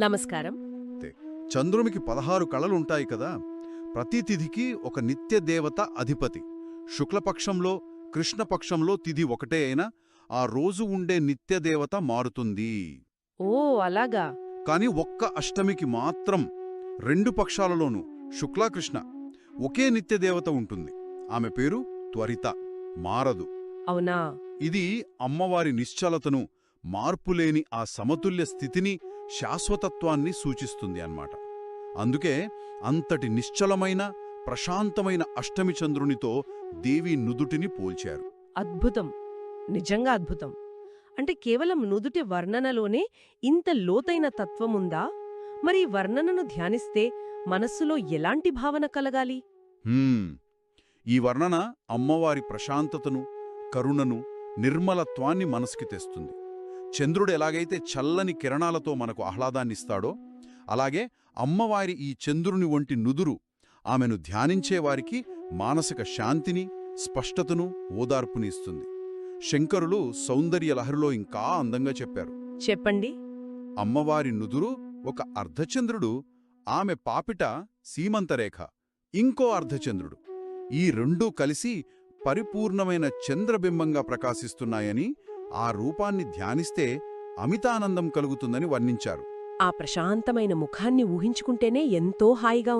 నమస్కారం. చంద్రునికి పదహారు కళలుంటాయి కదా ప్రతి తిథికి ఒక నిత్య దేవత అధిపతి. శుక్లపక్షంలో కృష్ణపక్షంలో తిథి ఒకటే అయినా ఆ రోజు ఉండే నిత్య దేవత మారుతుంది. ఓ అలాగా. కాని ఒక్క అష్టమికి మాత్రం రెండు పక్షాలలోనూ శుక్లాకృష్ణ ఒకే నిత్య దేవత ఉంటుంది. ఆమె పేరు త్వరిత మారదు. అవునా? ఇది అమ్మవారి నిశ్చలతను మార్పులేని ఆ సమతుల్య స్థితిని శాశ్వతత్వాన్ని సూచిస్తుంది అన్నమాట. అందుకే అంతటి నిశ్చలమైన ప్రశాంతమైన అష్టమి చంద్రునితో దేవి నుదుటిని పోల్చారు. అద్భుతం. నిజంగా అద్భుతం. అంటే కేవలం నుదుటి వర్ణనలోనే ఇంత లోతైన తత్వముందా? మరి వర్ణనను ధ్యానిస్తే మనస్సులో ఎలాంటి భావన కలగాలి. ఈ వర్ణన అమ్మవారి ప్రశాంతతను కరుణను నిర్మలత్వాన్ని మనసుకి తెస్తుంది. చంద్రుడు ఎలాగైతే చల్లని కిరణాలతో మనకు ఆహ్లాదాన్నిస్తాడో అలాగే అమ్మవారి ఈ చంద్రుని వంటి నుదురు ఆమెను ధ్యానించేవారికి మానసిక శాంతిని స్పష్టతను ఓదార్పుని ఇస్తుంది. శంకరులు సౌందర్య లహరిలో ఇంకా అందంగా చెప్పారు. చెప్పండి. అమ్మవారి నుదురు ఒక అర్ధచంద్రుడు ఆమె పాపిట సీమంతరేఖ ఇంకో అర్ధచంద్రుడు. ఈ రెండూ కలిసి పరిపూర్ణమైన చంద్రబింబంగా ప్రకాశిస్తున్నాయని ఆ రూపాన్ని ధ్యానిస్తే అమితానందం కలుగుతుందని వర్ణించారు. ఆ ప్రశాంతమైన ముఖాన్ని ఊహించుకుంటేనే ఎంతో హాయిగా ఉంది.